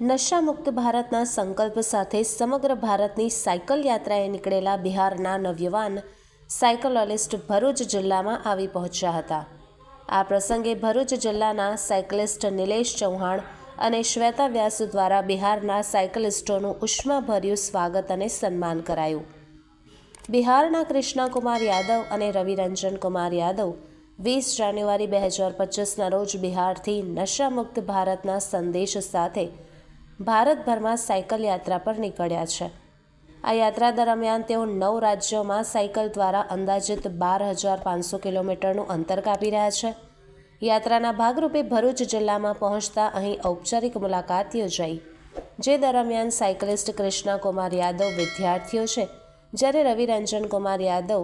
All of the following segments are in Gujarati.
નશામુક્ત ભારતના સંકલ્પ સાથે સમગ્ર ભારતની સાયકલ યાત્રાએ નીકળેલા બિહારના નવયુવાન સાયકલોલિસ્ટ ભરૂચ જિલ્લામાં આવી પહોંચ્યા હતા. આ પ્રસંગે ભરૂચ જિલ્લાના સાયકલિસ્ટ નિલેશ ચૌહાણ અને શ્વેતા વ્યાસ દ્વારા બિહારના સાયકલિસ્ટોનું ઉષ્માભર્યું સ્વાગત અને સન્માન કરાયું. બિહારના કૃષ્ણાકુમાર યાદવ અને રવિરંજન કુમાર યાદવ વીસ જાન્યુઆરી બે હજાર પચીસના રોજ બિહારથી નશામુક્ત ભારતના સંદેશ સાથે ભારતભરમાં સાયકલ યાત્રા પર નીકળ્યા છે. આ યાત્રા દરમિયાન તેઓ નવ રાજ્યોમાં સાયકલ દ્વારા અંદાજિત બાર હજાર પાંચસો કિલોમીટરનું અંતર કાપી રહ્યા છે. યાત્રાના ભાગરૂપે ભરૂચ જિલ્લામાં પહોંચતા અહીં ઔપચારિક મુલાકાત યોજાઈ, જે દરમિયાન સાયકલિસ્ટ કૃષ્ણાકુમાર યાદવ વિદ્યાર્થીઓ છે. જ્યારે રવિરંજન કુમાર યાદવ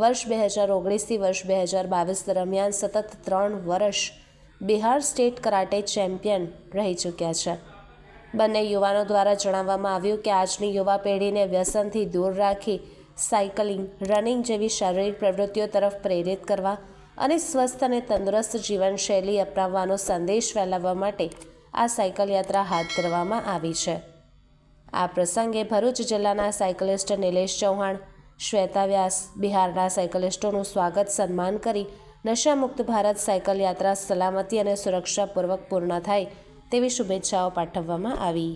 વર્ષ બે હજાર ઓગણીસથી વર્ષ બે હજાર બાવીસ દરમિયાન સતત ત્રણ વર્ષ બિહાર સ્ટેટ કરાટે ચેમ્પિયન રહી ચૂક્યા છે. બંને યુવાનો દ્વારા જણાવવામાં આવ્યું કે આજની યુવા પેઢીને વ્યસનથી દૂર રાખી સાયકલિંગ, રનિંગ જેવી શારીરિક પ્રવૃત્તિઓ તરફ પ્રેરિત કરવા અને સ્વસ્થ અને તંદુરસ્ત જીવનશૈલી અપનાવવાનો સંદેશ ફેલાવવા માટે આ સાયકલ યાત્રા હાથ ધરવામાં આવી છે. આ પ્રસંગે ભરૂચ જિલ્લાના સાયકલિસ્ટ નિલેશ ચૌહાણ, શ્વેતા વ્યાસ, બિહારના સાયકલિસ્ટોનું સ્વાગત સન્માન કરી નશામુક્ત ભારત સાયકલ યાત્રા સલામતી અને સુરક્ષાપૂર્વક પૂર્ણ થાય તેવી શુભેચ્છાઓ પાઠવવામાં આવી.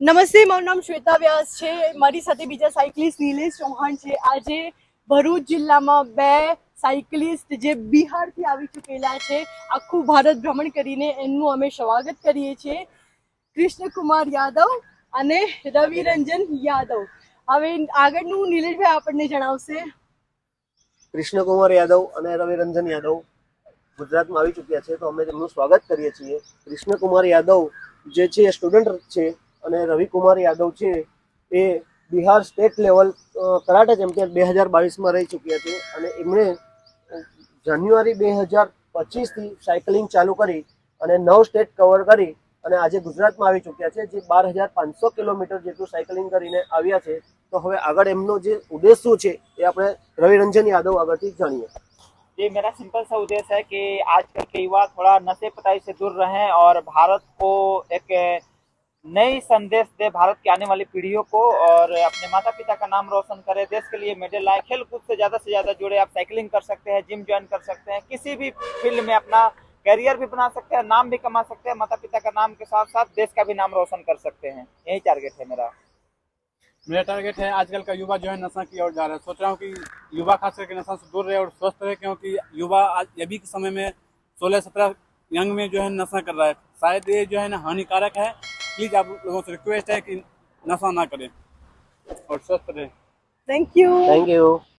નમસ્તે મારું નામ શ્વેતા વ્યાસ છે. મારી સાથે બીજા સાયકલિસ્ટ નિલેશ ચૌહાણ છે. આજે ભરૂચ જિલ્લામાં બે સાયકલિસ્ટ જે બિહારથી આવી ચૂકેલા છે આખું ભારત ભ્રમણ કરીને એમનું અમે સ્વાગત કરીએ છીએ. કૃષ્ણકુમાર યાદવ અને રવિરંજન યાદવ. હવે આગળનું નિલેશભાઈ આપણને જણાવશે. કૃષ્ણકુમાર યાદવ અને રવિરંજન યાદવ. ગુજરાતમાં આવી ચૂક્યા છે, તો અમે તેમનું સ્વાગત કરીએ છીએ. કૃષ્ણકુમાર યાદવ જે છે એ સ્ટુડન્ટ છે અને રવિકુમાર યાદવ છે, એ Bihar state level karate champion બે હજાર બાવીસમાં રહી ચૂક્યા છે. અને એમણે જાન્યુઆરી બે હજાર પચીસથી સાયકલિંગ ચાલુ કરી અને નવ સ્ટેટ કવર કરી અને આજે ગુજરાતમાં આવી ચૂક્યા છે, જે બાર હજાર પાંચસો કિલોમીટર જેટલું સાયકલિંગ કરીને આવ્યા છે. તો હવે આગળ એમનો જે ઉદ્દેશ શું છે, એ આપણે રવિરંજન યાદવ આગળથી જાણીએ. ये मेरा सिंपल सा उद्देश्य है कि आजकल के युवा थोड़ा नशे पताई से दूर रहें और भारत को एक नई संदेश दे भारत की आने वाली पीढ़ियों को और अपने माता पिता का नाम रोशन करे, देश के लिए मेडल लाए। खेल कूद से ज़्यादा से ज़्यादा जुड़े आप साइकिलिंग कर सकते हैं, जिम ज्वाइन कर सकते हैं, किसी भी फ़ील्ड में अपना करियर भी बना सकते हैं, नाम भी कमा सकते हैं माता पिता का नाम के साथ साथ देश का भी नाम रोशन कर सकते हैं। यही टारगेट है मेरा। मेरा टारगेट है आजकल का युवा जो है नशा की ओर जा रहा है। सोच रहा हूँ कि युवा खास करके नशा से दूर रहे और स्वस्थ रहे क्योंकि युवा आज अभी के समय में सोलह सत्रह यंग में जो है नशा कर रहा है। शायद ये जो है ना हानिकारक है। प्लीज़ आप लोगों से रिक्वेस्ट है कि नशा ना करें और स्वस्थ रहें। Thank you thank you